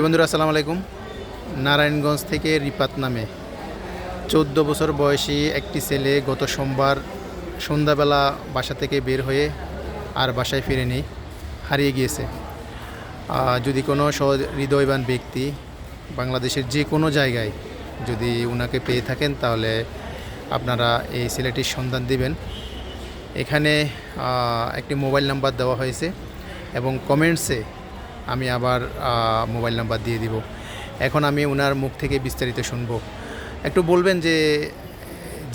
বন্ধুরা, আসসালামু আলাইকুম। নারায়ণগঞ্জ থেকে রিপাত নামে চোদ্দ বছর বয়সী একটি ছেলে গত সোমবার সন্ধ্যাবেলা বাসা থেকে বের হয়ে আর বাসায় ফিরেনি, হারিয়ে গিয়েছে। যদি কোনো হৃদয়বান ব্যক্তি বাংলাদেশের যে কোনো জায়গায় যদি ওনাকে পেয়ে থাকেন, তাহলে আপনারা এই ছেলেটির সন্ধান দিবেন। এখানে একটি মোবাইল নাম্বার দেওয়া হয়েছে এবং কমেন্টসে আমি আবার মোবাইল নাম্বার দিয়ে দিব। এখন আমি ওনার মুখ থেকে বিস্তারিত শুনব। একটু বলবেন যে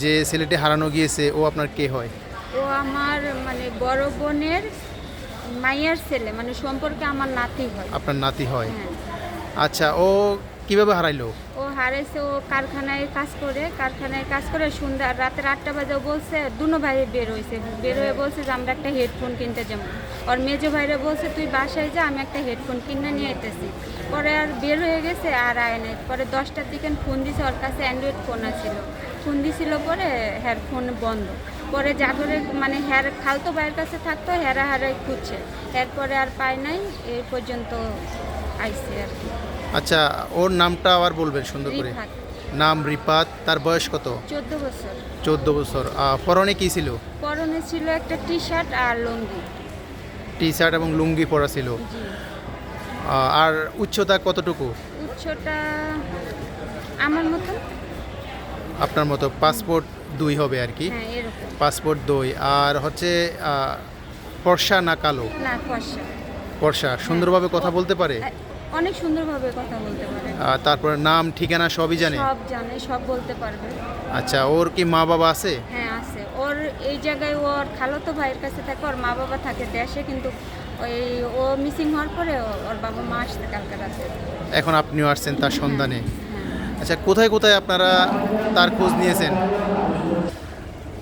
যে ছেলেটি হারানো গিয়েছে ও আপনার কে হয়? ও আমার মানে বড় বোনের মাইয়ার ছেলে মানে সম্পর্কে আমার নাতি হয়। আপনার নাতি হয়। হ্যাঁ। আচ্ছা ও কীভাবে হারাইলো? ও হারেছে ও কারখানায় কাজ করে, কারখানায় কাজ করে সন্ধ্যা রাতের আটটা বাজে বলছে, দুনো ভাই বের হয়েছে বের হয়ে বলছে যে, আমরা একটা হেডফোন কিনতে যাব। ওর মেজো ভাইরা বলছে, তুই বাসায় যা, আমি একটা হেডফোন কিনে নিয়ে যেতেছি পরে আর বের হয়ে গেছে, আর আয় নাই। পরে দশটার দিকে ফোন দিছে, ওর কাছে অ্যান্ড্রয়েড ফোন আছিল। ফোন দিছিল পরে হ্যার ফোন বন্ধ। পরে জাগরে মানে হ্যার খালতো ভাইয়ের কাছে থাকতো, হেরা হারাই খুঁজছে। এরপরে আর পায় নাই এই পর্যন্ত আইসে আর কি। আচ্ছা ওর নামটা আবার বলবেন সুন্দর করে। নাম রিপাত তার বয়স কত? চোদ্দ বছর। চোদ্দ বছর। পরনে কী ছিল? পরনে ছিল একটা টি শার্ট আর লুঙ্গি। টি শার্ট এবং লুঙ্গি পরা ছিল। আর উচ্চতা কতটুকু? উচ্চটা আমার মতো। আপনার মতো পাসপোর্ট দুই হবে আর কি? হ্যাঁ পাসপোর্ট দুই। আর হচ্ছে ফর্সা না কালো? না ফর্সা। ফর্সা। সুন্দরভাবে কথা বলতে পারে? আ- অনেক সুন্দরভাবে কথা বলতে পারে। তারপরে নাম ঠিকানা সবই জানে? সব জানে সব বলতে পারবে। আচ্ছা ওর কি মা বাবা আছে? হ্যাঁ আছে। ওর এই জায়গায় ওর খালাতো ভাইয়ের কাছে থাকে ওর মা বাবা থাকে দেশে কিন্তু ওই ও মিসিং হওয়ার পরে ওর বাবা মা আসছে কালকে রাতে এখন আপনিও আসছেন তার সন্ধানে। হ্যাঁ। আচ্ছা কোথায় কোথায় আপনারা তার খোঁজ নিয়েছেন?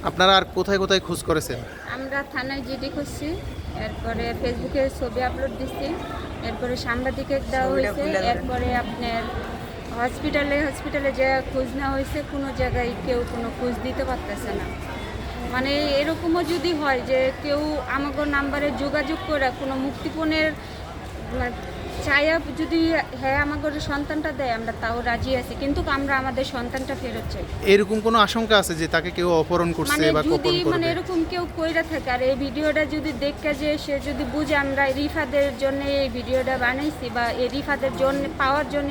আপনারা আর কোথায় কোথায় খোঁজ করেছেন? আমরা থানায় জিডি করছি এরপরে ফেসবুকে ছবি আপলোড দিচ্ছি এরপরে সাংবাদিকে দেওয়া হয়েছে এরপরে আপনার হসপিটালে হসপিটালে যে খোঁজ নেওয়া হয়েছে কোনো জায়গায় কেউ কোনো খোঁজ দিতে পারতেছে না। মানে এরকমও যদি হয় যে কেউ আমাকে নাম্বারে যোগাযোগ করে কোনো মুক্তিপণের চায়া যদি হ্যাঁ আমাকে সন্তানটা দেয় আমরা তাও রাজি আছি। কিন্তু আমরা আমাদের সন্তানটা ফেরত চাই। এরকম কোনো আশঙ্কা আছে যে তাকে কেউ অপহরণ করছে মানে বা যদি মানে এরকম কেউ কইরা থাকে আর এই ভিডিওটা যদি দেখে যে সে যদি বুঝে আমরা রিফাদের জন্য এই ভিডিওটা বানাইছি বা এই রিফাদের জন্য পাওয়ার জন্য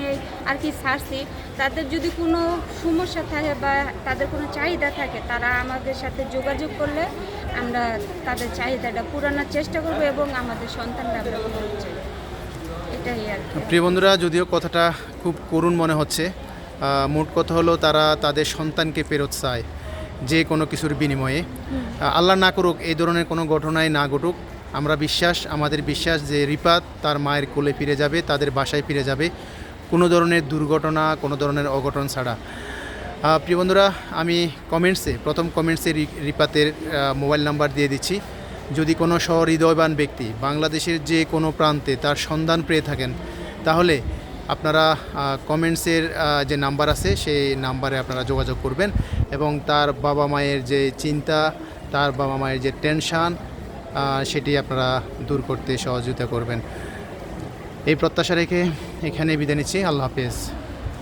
আর কি ছাড়ছি তাদের যদি কোনো সমস্যা থাকে বা তাদের কোনো চাহিদা থাকে তারা আমাদের সাথে যোগাযোগ করলে আমরা তাদের চাহিদাটা পূরণের চেষ্টা করব এবং আমাদের সন্তানরা আমরা চাই প্রিয় বন্ধুরা যদিও কথাটা খুব করুণ মনে হচ্ছে মোট কথা হলো তারা তাদের সন্তানকে ফেরত চায় যে কোনো কিছুর বিনিময়ে। আল্লাহ না করুক এই ধরনের কোনো ঘটনায় না ঘটুক। আমরা বিশ্বাস আমাদের বিশ্বাস যে রিপাত তার মায়ের কোলে ফিরে যাবে তাদের বাসায় ফিরে যাবে। কোনো ধরনের দুর্ঘটনা কোনো ধরনের অঘটন ছাড়া। প্রিয় বন্ধুরা আমি কমেন্টসে প্রথম কমেন্টসে রিপাতের মোবাইল নাম্বার দিয়ে দিচ্ছি। যদি কোনো সহৃদয়বান ব্যক্তি বাংলাদেশের যে কোনো প্রান্তে তার সন্ধান পেয়ে থাকেন, তাহলে আপনারা কমেন্টসের যে নাম্বার আছে, সেই নাম্বারে আপনারা যোগাযোগ করবেন এবং তার বাবা মায়ের যে চিন্তা, তার বাবা মায়ের যে টেনশান সেটি আপনারা দূর করতে সহযোগিতা করবেন। এই প্রত্যাশা রেখে এখানে বিদায় নিচ্ছি। আল্লাহ হাফেজ।